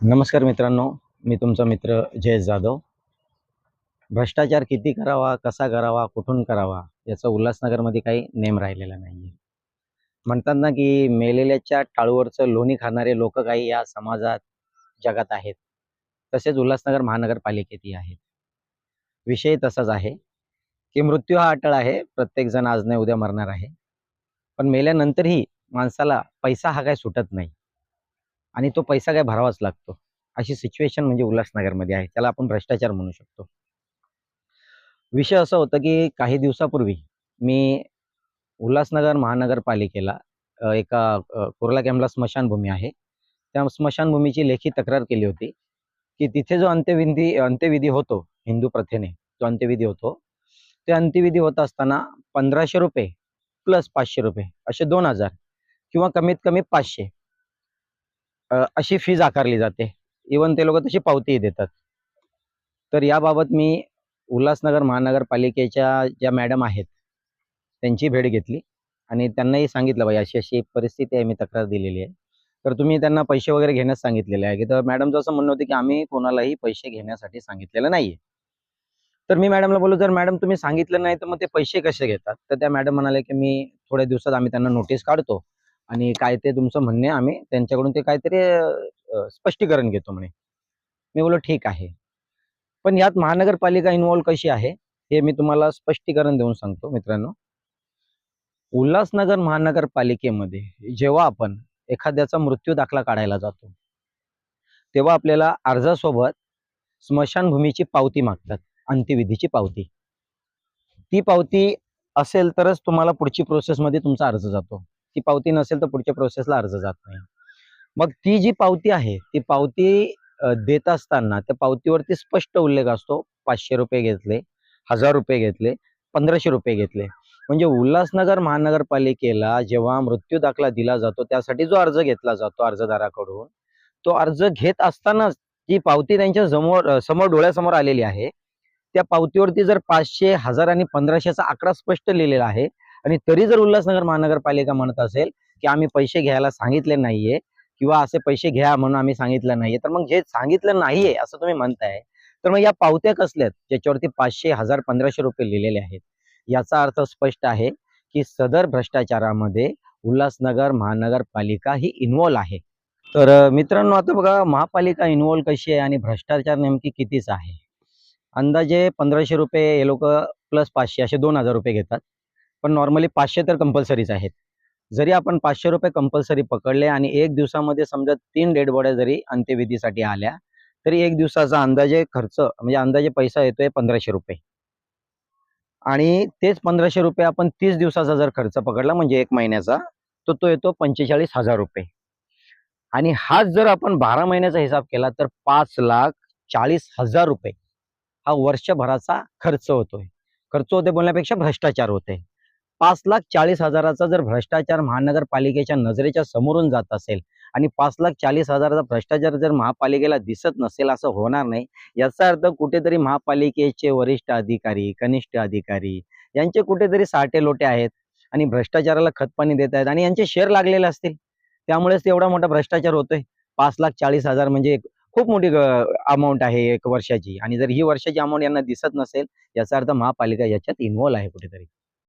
नमस्कार मित्रांनो मी तुमचा मित्र जयेश जाधव. भ्रष्टाचार किती करावा कसा करावा कुठून करावा याचा उल्हासनगरमध्ये काही नेम राहिलेला नाही आहे म्हणतात ना की मेलेल्याच्या टाळूवरचं लोणी खाणारे लोक काही या समाजात जगात आहेत. तसेच उल्हासनगर महानगरपालिकेतही आहेत. विषय तसाच आहे की मृत्यू हा अटळ आहे प्रत्येकजण आज नाही उद्या मरणार आहे. पण मेल्यानंतरही माणसाला पैसा हा काही सुटत नाही. आणि तो पैसा काय भरावाच लागतो. अशी सिच्युएशन म्हणजे उल्हासनगरमध्ये आहे. त्याला आपण भ्रष्टाचार म्हणू शकतो. विषय असं होतं की काही दिवसापूर्वी मी उल्हासनगर महानगरपालिकेला एका कुर्ला कॅम्पला स्मशानभूमी आहे. त्या स्मशानभूमीची लेखी तक्रार केली होती की तिथे जो अंत्यविधी अंत्यविधी होतो हिंदू प्रथेने जो अंत्यविधी होतो ते अंत्यविधी होत असताना पंधराशे रुपये प्लस पाचशे रुपये असे दोन हजार किंवा कमीत कमी पाचशे अशी फीज आकारली जाते. इवन ते लोक तशी पावतीही देतात. तर याबाबत मी उल्हासनगर महानगरपालिकेच्या ज्या मॅडम आहेत त्यांची भेट घेतली. आणि त्यांनाही सांगितलं बाई अशी अशी परिस्थिती आहे मी तक्रार दिलेली आहे. तर तुम्ही त्यांना पैसे वगैरे घेण्यास सांगितलेले आहे. की तर मॅडमचं असं म्हणणं होतं की आम्ही कोणालाही पैसे घेण्यासाठी सांगितलेलं नाहीये. तर मी मॅडमला बोललो जर मॅडम तुम्ही सांगितलं नाही तर मग ते पैसे कसे घेतात? तर त्या मॅडम म्हणाले की मी थोड्या दिवसात आम्ही त्यांना नोटीस काढतो. आणि काय ते तुमचं म्हणणे आम्ही त्यांच्याकडून ते काहीतरी स्पष्टीकरण घेतो म्हणे. मी बोललो ठीक आहे. पण यात महानगरपालिका इन्व्हॉल्व कशी आहे हे मी तुम्हाला स्पष्टीकरण देऊन सांगतो मित्रांनो. उल्हासनगर महानगरपालिकेमध्ये जेव्हा आपण एखाद्याचा मृत्यू दाखला काढायला जातो तेव्हा आपल्याला अर्जासोबत स्मशानभूमीची पावती मागतात अंत्यविधीची पावती. ती पावती असेल तरच तुम्हाला पुढची प्रोसेसमध्ये तुमचा अर्ज जातो. ती पावती नसेल तर पुढच्या प्रोसेसला अर्ज जात नाही. मग ती जी पावती आहे ती पावती देत असताना त्या पावतीवरती स्पष्ट उल्लेख असतो. पाचशे रुपये घेतले हजार रुपये घेतले पंधराशे रुपये घेतले. म्हणजे उल्हासनगर महानगरपालिकेला जेव्हा मृत्यू दाखला दिला जातो त्यासाठी जो अर्ज घेतला जातो अर्जदाराकडून तो अर्ज घेत असतानाच जी पावती त्यांच्यासमोर समोर डोळ्यासमोर आलेली आहे त्या पावतीवरती जर पाचशे हजार आणि पंधराशेचा आकडा स्पष्ट लिहिलेला आहे आणि तरी जर उल्हासनगर महानगरपालिका म्हणत असेल की आम्ही पैसे घ्यायला सांगितले नाहीये किंवा असे पैसे घ्या म्हणून आम्ही सांगितलं नाहीये तर मग जे सांगितलं नाहीये असं तुम्ही म्हणताय तर मग या पावत्या कसल्यात ज्याच्यावरती पाचशे हजार पंधराशे रुपये लिहिलेले आहेत. याचा अर्थ स्पष्ट आहे की सदर भ्रष्टाचारामध्ये उल्हासनगर महानगरपालिका ही इन्व्हॉल्व आहे. तर मित्रांनो आता बघा महापालिका इन्व्हॉल्व कशी आहे आणि भ्रष्टाचार नेमकी कितीच आहे? अंदाजे पंधराशे रुपये हे लोक प्लस पाचशे असे दोन हजार रुपये घेतात. पण नॉर्मली पाचशे तर कंपल्सरीच आहेत. जरी आपण पाचशे रुपये कंपल्सरी पकडले आणि एक दिवसामध्ये समजा तीन डेड बॉड्या जरी अंत्यविधीसाठी आल्या तरी एक दिवसाचा अंदाजे खर्च म्हणजे अंदाजे पैसा येतोय पंधराशे रुपये. आणि तेच पंधराशे रुपये आपण तीस दिवसाचा जर खर्च पकडला म्हणजे एक महिन्याचा तर तो येतो पंचेचाळीस हजार रुपये. आणि हाच जर आपण बारा महिन्याचा हिसाब केला तर पाच लाख चाळीस हजार रुपये हा वर्षभराचा खर्च होतोय. खर्च होते बोलण्यापेक्षा भ्रष्टाचार होते पाच लाख चाळीस हजाराचा जर भ्रष्टाचार महानगरपालिकेच्या नजरेच्या समोरून जात असेल आणि पाच लाख चाळीस हजाराचा भ्रष्टाचार जर महापालिकेला दिसत नसेल असं होणार नाही याचा अर्थ कुठेतरी महापालिकेचे वरिष्ठ अधिकारी कनिष्ठ अधिकारी यांचे कुठेतरी साठे लोटे आहेत आणि भ्रष्टाचाराला खतपाणी देत आहेत आणि यांचे शेअर लागलेले असतील. त्यामुळेच एवढा मोठा भ्रष्टाचार होतोय. पाच लाख चाळीस हजार म्हणजे खूप मोठी अमाऊंट आहे एक वर्षाची. आणि जर ही वर्षाची अमाऊंट यांना दिसत नसेल याचा अर्थ महापालिका याच्यात इन्व्हॉल्व आहे कुठेतरी.